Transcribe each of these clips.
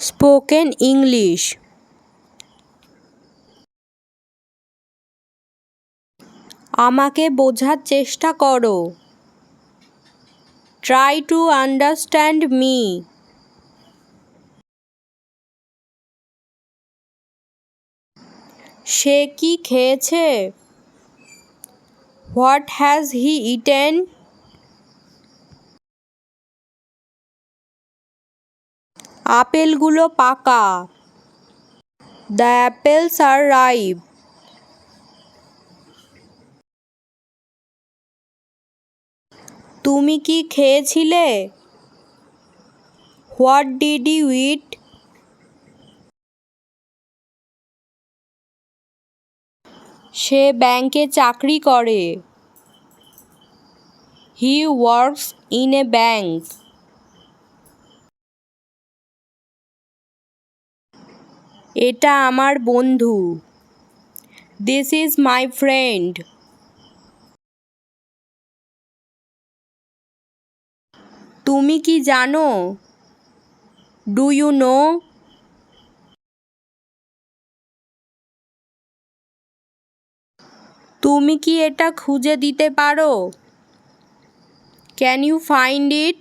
Spoken English. আমাকে বোঝার চেষ্টা করো। ট্রাই টু আন্ডারস্ট্যান্ড মি সে কি খেয়েছে? হোয়াট হ্যাজ হি ইটেন আপেলগুলো পাকা। দ্য অ্যাপেলস আর রাইপ তুমি কি খেয়েছিলে? What did you eat? সে ব্যাংকে চাকরি করে। He works in a bank. এটা আমার বন্ধু। দিস ইজ মাই ফ্রেন্ড তুমি কি জানো? ডু ইউ নো তুমি কি এটা খুঁজে দিতে পারো? ক্যান ইউ ফাইন্ড ইট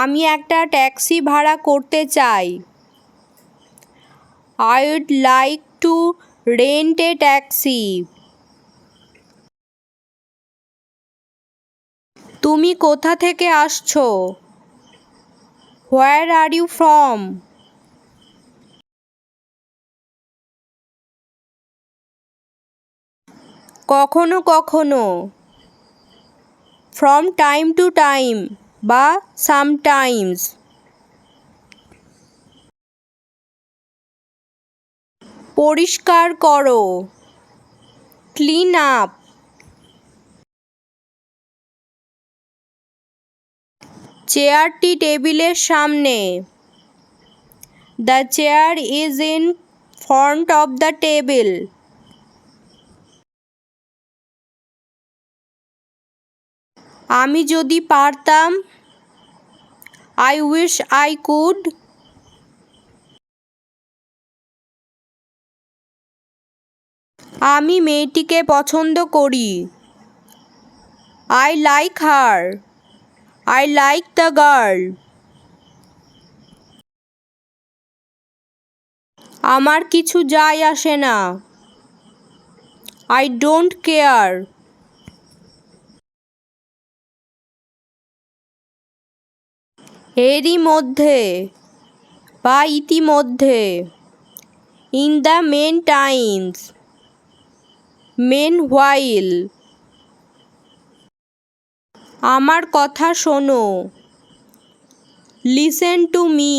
আমি একটা ট্যাক্সি ভাড়া করতে চাই। I would like to rent a taxi তুমি কোথা থেকে আসছো? হোয়ার আর ইউ ফ্রম কখনো কখনো। ফ্রম টাইম টু টাইম বা সামটাইমস পরিষ্কার করো। ক্লিন আপ চেয়ারটি টেবিলের সামনে। The chair is in front of the table আমি যদি পারতাম আই উইশ আই কুড আমি মেয়েটিকে পছন্দ করি। I like her I like the girl আমার কিছু যায় আসে না। আই ডোন্ট কেয়ার এরই মধ্যে বা ইতিমধ্যে in the mean times meanwhile আমার কথা শোনো লিসেন টু মি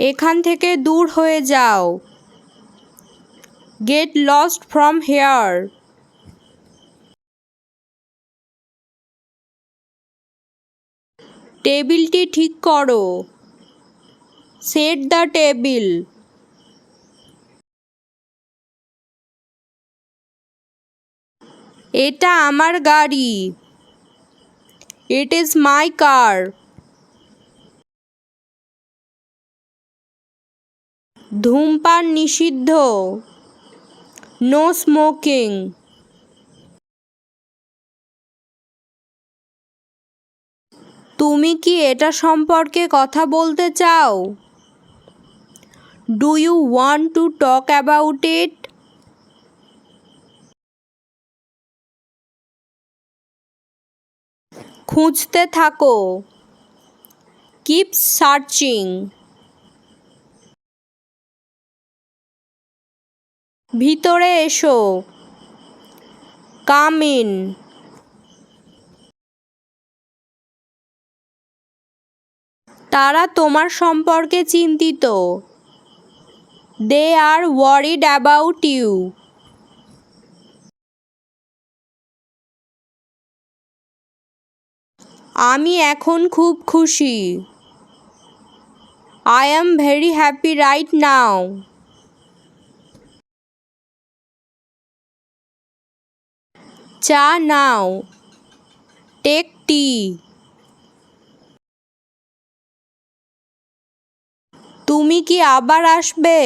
এখান থেকে দূর হয়ে যাও গেট লস্ট ফ্রম হেয়ার টেবিলটি ঠিক করো। Set the table. এটা আমার গাড়ি। ইট ইজ মাই কার ধূমপান নিষিদ্ধ। নো স্মোকিং তুমি কি এটা সম্পর্কে কথা বলতে চাও? Do you want to talk about it খুঁজতে থাকো। কিপ সার্চিং ভিতরে এসো। কাম ইন তারা তোমার সম্পর্কে চিন্তিত। They are worried about you আমি এখন খুব খুশি। I am very happy right now চা নাও। টেক টি তুমি কি আবার আসবে?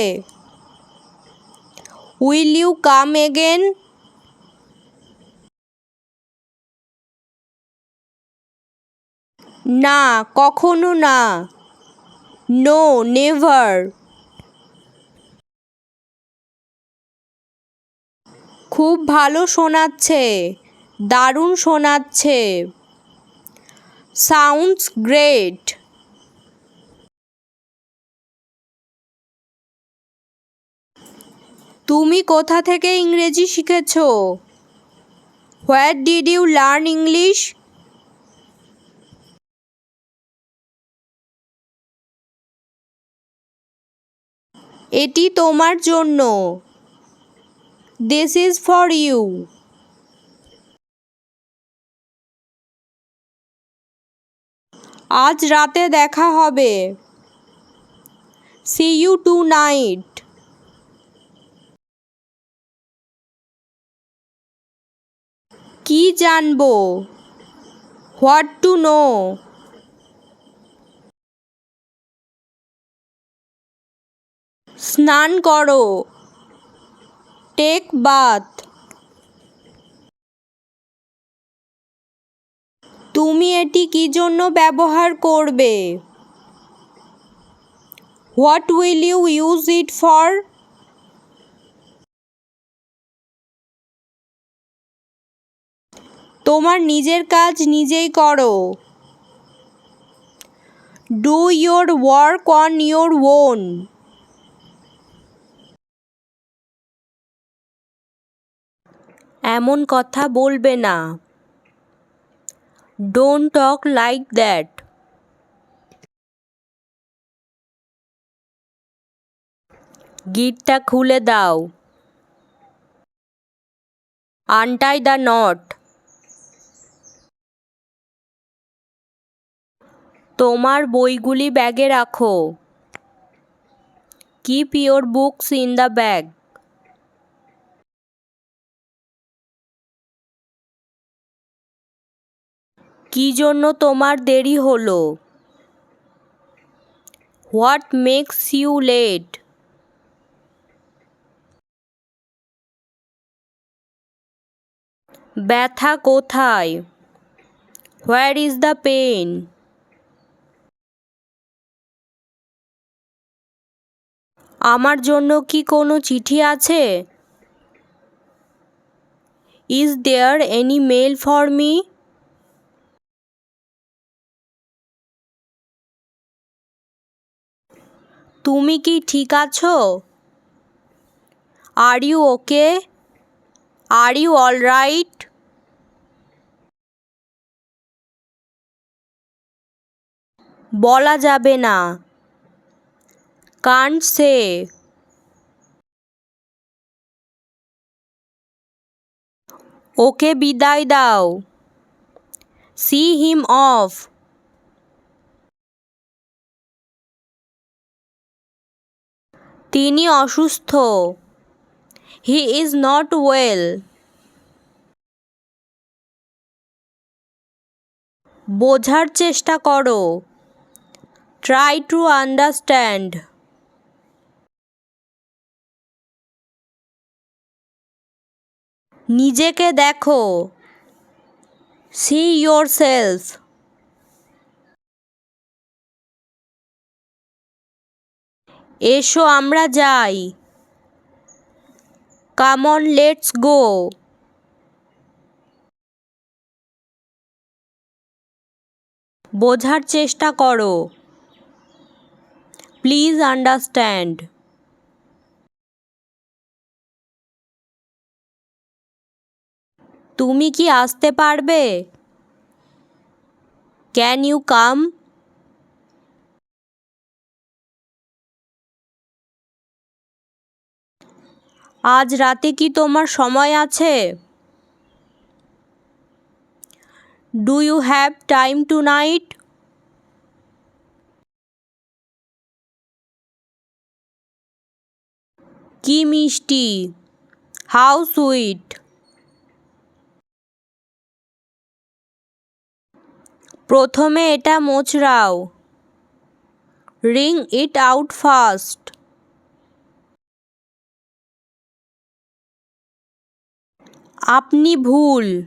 উইল ইউ কাম এগেন না, কখনো না। নো নেভার খুব ভালো শোনাচ্ছে, দারুণ শোনাচ্ছে। সাউন্ডস গ্রেট তুমি কোথা থেকে ইংরেজি শিখেছো? Where did you learn English এটি তোমার জন্য। দিস ইজ ফর ইউ আজ রাতে দেখা হবে। সি ইউ টু নাইট কি জানব? হোয়াট টু নো স্নান করো। টেক বাথ তুমি এটি কি জন্য ব্যবহার করবে? What will you use it for তোমার নিজের কাজ নিজেই করো। Do your work on your own এমন কথা বলবে না। ডোন্ট টক লাইক দ্যাট গিটটা খুলে দাও। আনটাই দ্য নট তোমার বইগুলি ব্যাগে রাখো। Keep your books in the bag কি জন্য তোমার দেরি হলো? হোয়াট মেক্স ইউ লেট ব্যথা কোথায়? হোয়ার ইজ দ্য পেন আমার জন্য কি কোনো চিঠি আছে? Is there any mail for me তুমি কি ঠিক আছো? Are you okay are you all right বলা যাবে না। কান্ট সে ওকে বিদায় দাও। See him off. তিনি অসুস্থ। He is not well. বোঝার চেষ্টা করো। Try to understand. নিজেকে দেখো। সি ইয়োর সেলফ এসো, আমরা যাই। কামন লেটস গো বোঝার চেষ্টা করো। প্লিজ আন্ডারস্ট্যান্ড তুমি কি আসতে পারবে? ক্যান ইউ কাম আজ রাতে কি তোমার সময় আছে? Do you have time tonight কি মিষ্টি। হাউ সুইট প্রথমে এটা মোচড়াও। রিং ইট আউট ফার্স্ট আপনি ভুল।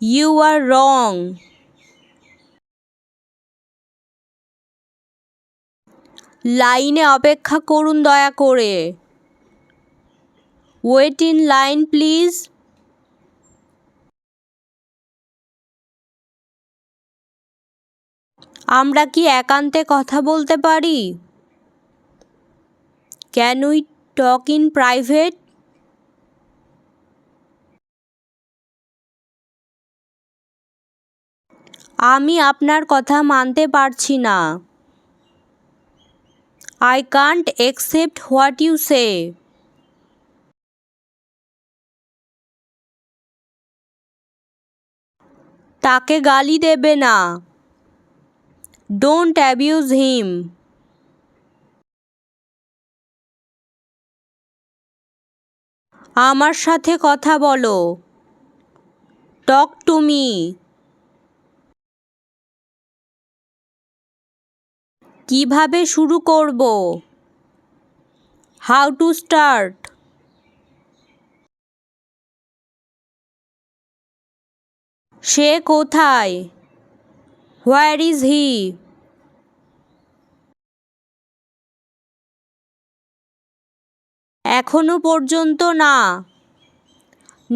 You are wrong. লাইনে অপেক্ষা করুন দয়া করে। Wait in line, please. আমরা কি একান্তে কথা বলতে পারি? Can we talk in private আমি আপনার কথা মানতে পারছি না। I can't accept what you say তাকে গালি দেবে না। ডোন্ট অ্যাবিউজ হিম আমার সাথে কথা বলো। টক টু মি কীভাবে শুরু করব? হাউ টু স্টার্ট সে কোথায়? হোয়ার ইজ হি এখনও পর্যন্ত না।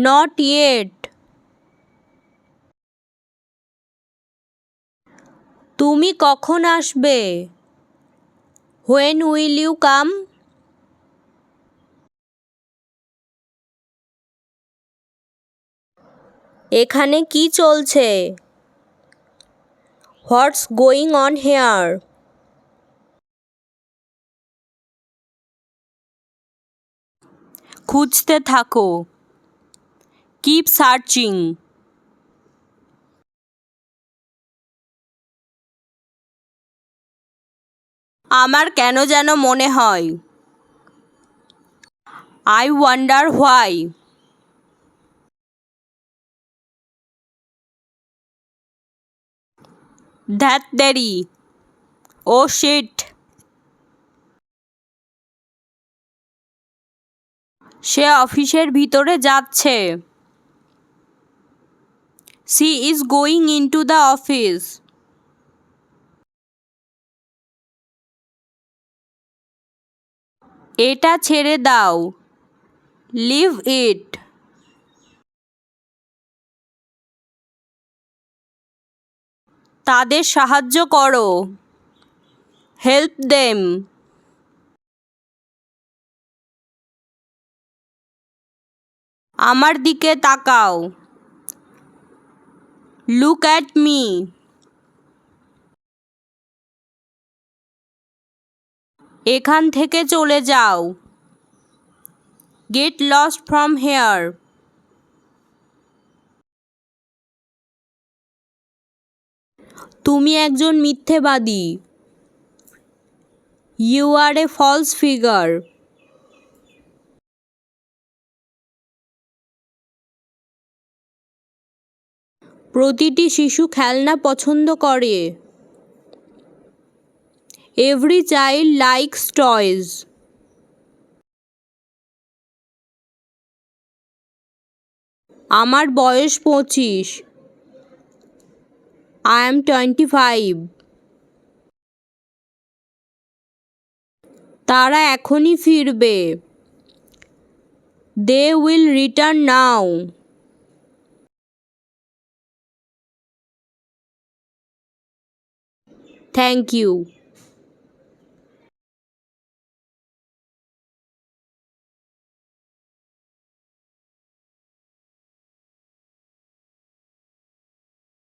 নট ইয়েট তুমি কখন আসবে? হোয়েন উইল ইউ কাম এখানে কি চলছে? হোয়াটস গোয়িং অন হেয়ার খুঁজতে থাকো। কিপ সার্চিং আমার কেন যেন মনে হয়। আই ওয়ান্ডার হোয়াই ধ্যাত দেরি ও শিট সে অফিসের ভিতরে যাচ্ছে। She is going into the office এটা ছেড়ে দাও। লিভ ইট তাদের সাহায্য করো। হেল্প দেম আমার দিকে তাকাও। লুক অ্যাট মি এখান থেকে চলে যাও। গেট লস্ট ফ্রম হেয়ার তুমি একজন মিথ্যেবাদী। You are a false figure প্রতিটি শিশু খেলনা পছন্দ করে। এভরি চাইল্ড লাইকস টয়েজ আমার বয়স পঁচিশ। আই এম টোয়েন্টি ফাইভ তারা এখনই ফিরবে। They will return now thank you